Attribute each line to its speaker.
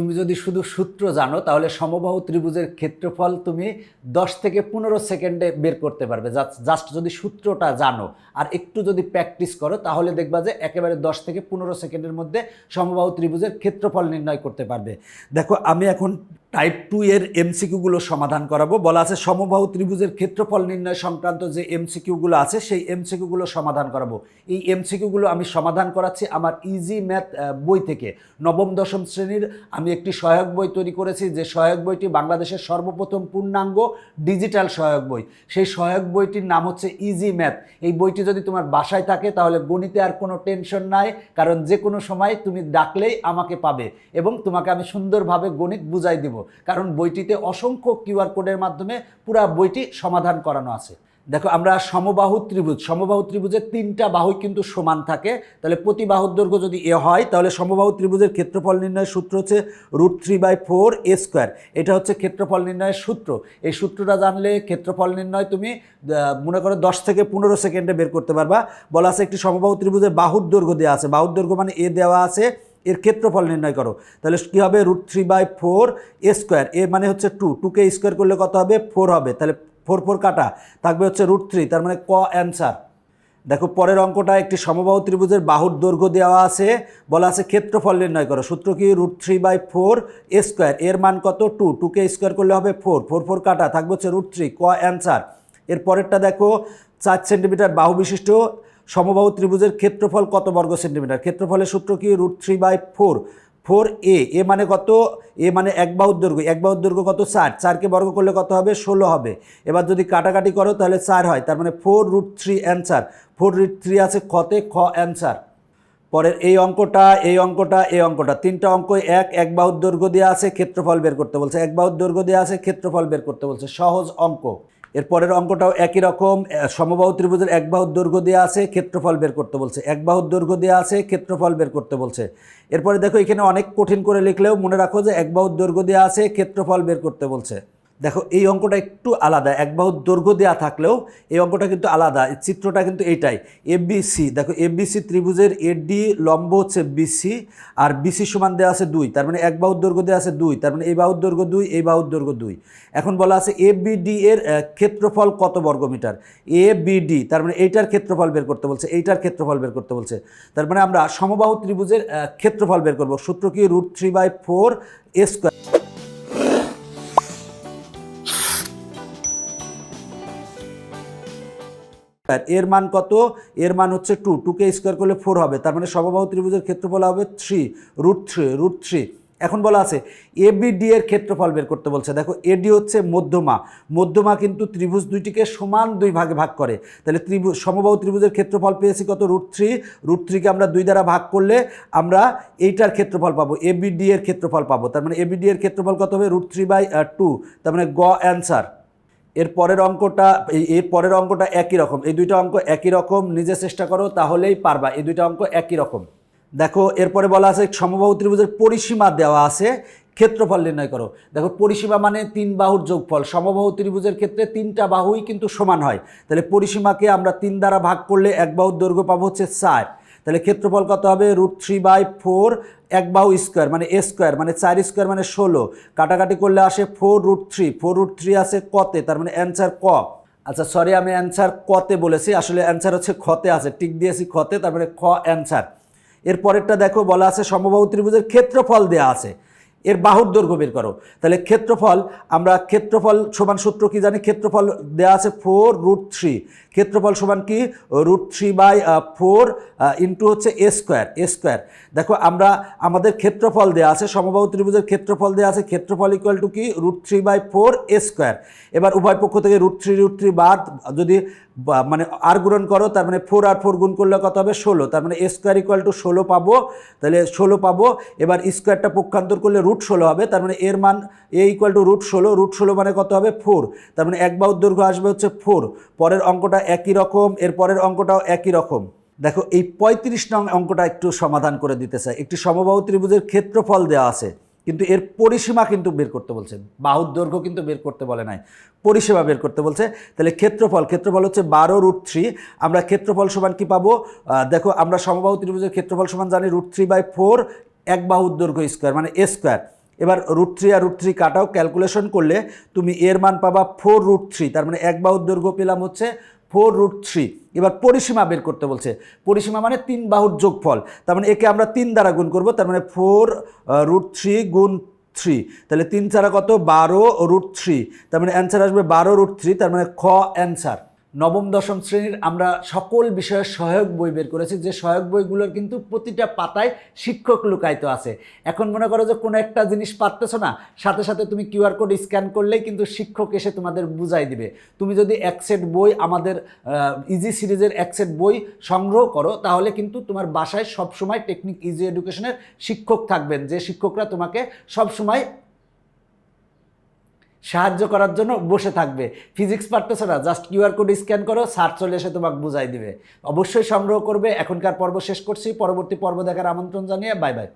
Speaker 1: তুমি যদি শুধু সূত্র জানো, তাহলে সমবাহু ত্রিভুজের ক্ষেত্রফল তুমি দশ থেকে পনেরো সেকেন্ডে বের করতে পারবে। জাস্ট যদি সূত্রটা জানো আর একটু যদি প্র্যাকটিস করো, তাহলে দেখবা যে একেবারে দশ থেকে পনেরো সেকেন্ডের মধ্যে সমবাহু ত্রিভুজের ক্ষেত্রফল নির্ণয় করতে পারবে। দেখো, আমি এখন টাইপ টু এর এমসিকিউগুলো সমাধান করাবো। বলা আছে সমবাহু ত্রিভুজের ক্ষেত্রফল নির্ণয় সংক্রান্ত যে এমসিকিউগুলো আছে, সেই এমসিকিউগুলো সমাধান করাবো। এই এমসিকিউগুলো আমি সমাধান করাচ্ছি আমার ইজি ম্যাথ বই থেকে। নবম, দশম শ্রেণির আমি একটি সহায়ক বই তৈরি করেছি, যে সহায়ক বইটি বাংলাদেশের সর্বপ্রথম পূর্ণাঙ্গ ডিজিটাল সহায়ক বই। সেই সহায়ক বইটির নাম হচ্ছে ইজি ম্যাথ এই বইটি যদি তোমার বাসায় থাকে, তাহলে গণিতে আর কোনো টেনশন নাই, কারণ যে কোনো সময় তুমি ডাকলেই আমাকে পাবে এবং তোমাকে আমি সুন্দরভাবে গণিত বুঝাই দিব। কারণ বইটিতে অসংখ্য কিউআর কোডের মাধ্যমে পুরা বইটি সমাধান করানো আছে। দেখো, আমরা সমবাহু ত্রিভুজ, সমবাহু ত্রিভুজের তিনটা বাহুই কিন্তু সমান থাকে। তাহলে প্রতি বাহুর দৈর্ঘ্য যদি এ হয়, তাহলে সমবাহু ত্রিভুজের ক্ষেত্রফল নির্ণয়ের সূত্র হচ্ছে root three by four a square. এটা হচ্ছে ক্ষেত্রফল নির্ণয়ের সূত্র। এই সূত্রটা জানলে ক্ষেত্রফল নির্ণয় তুমি মনে করো দশ থেকে পনেরো সেকেন্ডে বের করতে পারবা। বলা আছে একটি সমবাহু ত্রিভুজের বাহুর দৈর্ঘ্য দেওয়া আছে। বাহুর দৈর্ঘ্য মানে এ দেওয়া আছে এর ক্ষেত্রফল নির্ণয় করো। তাহলে কী হবে? Root three by four a square. A মানে হচ্ছে টু। টুকে স্কোয়ার করলে কত হবে? ফোর হবে। তাহলে ফোর ফোর কাটা। থাকবে হচ্ছে রুট থ্রি। তার মানে ক অ্যান্সার। দেখো, পরের অঙ্কটা একটি সমবাহু ত্রিভুজের বাহুর দৈর্ঘ্য দেওয়া আছে। বলা আছে ক্ষেত্রফল নির্ণয় করো। সূত্র কি? Root three by four a square. এর মান কত? টু। টুকে স্কোয়ার করলে হবে ফোর। ফোর ফোর কাটা। থাকবে হচ্ছে রুট থ্রি। ক অ্যান্সার। এর পরেরটা দেখো, চার সেন্টিমিটার বাহু বিশিষ্ট। সমবাহু ত্রিভুজের ক্ষেত্রফল কত বর্গ সেন্টিমিটার? ক্ষেত্রফলের সূত্র কি? Root three by four. Four a a মানে কত? এ মানে এক বাহুর দৈর্ঘ্য। এক বাহুর দৈর্ঘ্য কত? চার। চারকে বর্গ করলে কত হবে? ষোলো হবে। এবার যদি কাটাকাটি করো, তাহলে চার হয়। তার মানে four root three answer. Four root three আছে খতে খ অ্যান্সার। পরের এই অঙ্কটা এই অঙ্কটা এই অঙ্কটা। তিনটা অঙ্ক এক এক বাহুর দৈর্ঘ্য দেওয়া আছে, ক্ষেত্রফল বের করতে বলছে। এক বাহুর দৈর্ঘ্য দেওয়া আছে, ক্ষেত্রফল বের করতে বলছে। সহজ অঙ্ক। এর পরের অঙ্কটাও একই রকম সমবাহ ত্রিভুজের এক বাহুর দৈর্ঘ্য দেওয়া আছে, ক্ষেত্রফল বের করতে বলছে। এক বাহুর দৈর্ঘ্য দেওয়া আছে, ক্ষেত্রফল বের করতে বলছে। এরপরে দেখো এখানে অনেক কঠিন করে লিখলেও মনে রাখো যে এক বাহুর দৈর্ঘ্য দেওয়া আছে, ক্ষেত্রফল বের করতে বলছে। দেখো, এই অঙ্কটা একটু আলাদা। এক বাহুর দৈর্ঘ্য দেওয়া থাকলেও এই অঙ্কটা কিন্তু আলাদা। চিত্রটা কিন্তু এইটাই। এবিসি দেখো এবিসি ত্রিভুজের এডি লম্ব হচ্ছে বিসি আর বিসি সমান দেওয়া আছে দুই। তার মানে এক বাহুর দৈর্ঘ্য দেওয়া আছে দুই। তার মানে এই বাহুর দৈর্ঘ্য দুই, এই বাহুর দৈর্ঘ্য দুই। এখন বলা আছে এবিডি এর ক্ষেত্রফল কত বর্গমিটার? বিডি তার মানে এইটার ক্ষেত্রফল বের করতে বলছে, এইটার ক্ষেত্রফল বের করতে বলছে। তার মানে আমরা সমবাহু ত্রিভুজের ক্ষেত্রফল বের করব। সূত্র কি? Root three by four a square. এর মান কত? এর মান হচ্ছে টু টুকে স্কোয়ার করলে ফোর হবে। তার মানে সমবাহু ত্রিভুজের ক্ষেত্রফল হবে three root three root three এখন বলা আছে এবিডি এর ক্ষেত্রফল বের করতে বলছে। দেখো এডি হচ্ছে মধ্যমা। মধ্যমা কিন্তু ত্রিভুজ দুইটিকে সমান দুই ভাগে ভাগ করে। তাহলে ত্রিভুজ, সমবাহু ত্রিভুজের ক্ষেত্রফল পেয়েছি কত? রুট থ্রি রুট থ্রিকে আমরা দুই দ্বারা ভাগ করলে আমরা এইটার ক্ষেত্রফল পাবো। এবিডি এর ক্ষেত্রফল পাবো। তার মানে এবিডি এর ক্ষেত্রফল কত হবে? রুট থ্রি বাই টু তার মানে গ অ্যান্সার এর পরের অঙ্কটা এর পরের অঙ্কটা একই রকম। এই দুইটা অঙ্ক একই রকম, নিজে চেষ্টা করো, তাহলেই পারবা। এই দুইটা অঙ্ক একই রকম। দেখো, এরপরে বলা আছে, সমবাহু ত্রিভুজের পরিসীমা দেওয়া আছে, ক্ষেত্রফল নির্ণয় করো। দেখো, পরিসীমা মানে তিন বাহুর যোগফল। সমবাহু ত্রিভুজের ক্ষেত্রে তিনটা বাহুই কিন্তু সমান হয়। তাহলে পরিসীমাকে আমরা তিন দ্বারা ভাগ করলে এক বাহুর দৈর্ঘ্য পাবো হচ্ছে চার। তাহলে ক্ষেত্রফল কত হবে? রুট থ্রি বাই ফোর এক বাহু স্কোয়ার মানে এ স্কোয়ার মানে চার স্কোয়ার মানে ষোলো। কাটাকাটি করলে আসে four root three four root three আসে কতে, তার মানে অ্যান্সার ক। আচ্ছা সরি আমি অ্যান্সার কতে বলেছি। আসলে অ্যান্সার হচ্ছে ক্ষতে আছে। টিক দিয়েছি খতে তারপরে খ অ্যান্সার এর পরেরটা দেখো, বলা আছে সমবাহু ত্রিভুজের ক্ষেত্রফল দেওয়া আছে। এর বাহুর দৈর্ঘ্য বের করো। তাহলে ক্ষেত্রফল, আমরা ক্ষেত্রফল সমান সূত্র কি জানি? ক্ষেত্রফল দেওয়া আছে ফোর রুট থ্রি ক্ষেত্রফল সমান কি? Root three by four into হচ্ছে এ স্কোয়ার এ স্কোয়ার দেখো, আমরা, আমাদের ক্ষেত্রফল দেওয়া আছে, সমবাহু ত্রিভুজের ক্ষেত্রফল দেওয়া আছে, ক্ষেত্রফল ইকুয়াল টু কি? Root three by four a square এবার উভয় পক্ষ থেকে রুট থ্রি রুট থ্রি বাদ যদি মানে আর গুণন করো, তার মানে ফোর আর ফোর গুণ করলে কত হবে? ষোলো। তার মানে স্কোয়ার ইকুয়াল টু ষোলো পাবো। তাহলে ষোলো পাবো। এবার স্কোয়ারটা পক্ষান্তর করলে রুট ষোলো হবে। তার মানে এর মান এ ইকুয়াল টু রুট ষোলো। রুট ষোলো মানে কত হবে? ফোর তার মানে এক বাহুর দৈর্ঘ্য আসবে হচ্ছে ফোর পরের অঙ্কটা একই রকম। এর পরের অঙ্কটাও একই রকম। দেখো, এই পঁয়ত্রিশ নং অঙ্কটা একটু সমাধান করে দিতে চাই। একটি সমবাহু ত্রিভুজের ক্ষেত্রফল দেওয়া আছে। কিন্তু এর পরিসীমা কিন্তু বের করতে বলছে। বাহুর দৈর্ঘ্য কিন্তু বের করতে বলে নাই। পরিসীমা বের করতে বলছে। তাহলে ক্ষেত্রফল ক্ষেত্রফল হচ্ছে বারো রুট থ্রি আমরা ক্ষেত্রফল সমান কি পাবো? দেখো, আমরা সমবাহু ত্রিভুজের ক্ষেত্রফল সমান জানি রুট থ্রি বাই ফোর এক বাহুর দৈর্ঘ্য স্কোয়ার মানে এ স্কোয়ার এবার রুট থ্রি আর রুট থ্রি কাটাও ক্যালকুলেশন করলে তুমি এর মান পাবা ফোর রুট থ্রি তার মানে এক বাহুর দৈর্ঘ্য পেলাম হচ্ছে ফোর রুট থ্রি। এবার পরিসীমা বের করতে বলছে। পরিসীমা মানে তিন বাহুর যোগফল। তার মানে একে আমরা তিন দ্বারা গুণ করব, তার মানে ফোর রুট থ্রি গুণ থ্রি। তাহলে তিন ছাড়া কত? বারো রুট থ্রি। তার মানে অ্যান্সার আসবে বারো রুট থ্রি, তার মানে খ অ্যান্সার নবম, দশম শ্রেণির আমরা সকল বিষয়ের সহায়ক বই বের করেছি। যে সহায়ক বইগুলোর কিন্তু প্রতিটা পাতায় শিক্ষক লুকায়িত আছে। এখন মনে করো যে কোনো একটা জিনিস পারতেছো না, সাথে সাথে তুমি কিউআর কোড স্ক্যান করলেই কিন্তু শিক্ষক এসে তোমাদের বুঝাই দিবে। তুমি যদি এক সেট বই আমাদের ইজি সিরিজের এক সেট বই সংগ্রহ করো, তাহলে কিন্তু তোমার বাসায় সবসময় টেকনিক ইজি এডুকেশনের শিক্ষক থাকবেন। যে শিক্ষকরা তোমাকে সবসময় সাহায্য করার জন্য বসে থাকবে। ফিজিক্স পারতেছো না জাস্ট কিউআর কোড স্ক্যান করো সার্চ চলে এসে তোমাকে বুঝাই দিবে। অবশ্যই সংগ্রহ করবে, এখনকার পর্ব শেষ করছি, পরবর্তী পর্ব দেখার আমন্ত্রণ জানিয়ে বাই বাই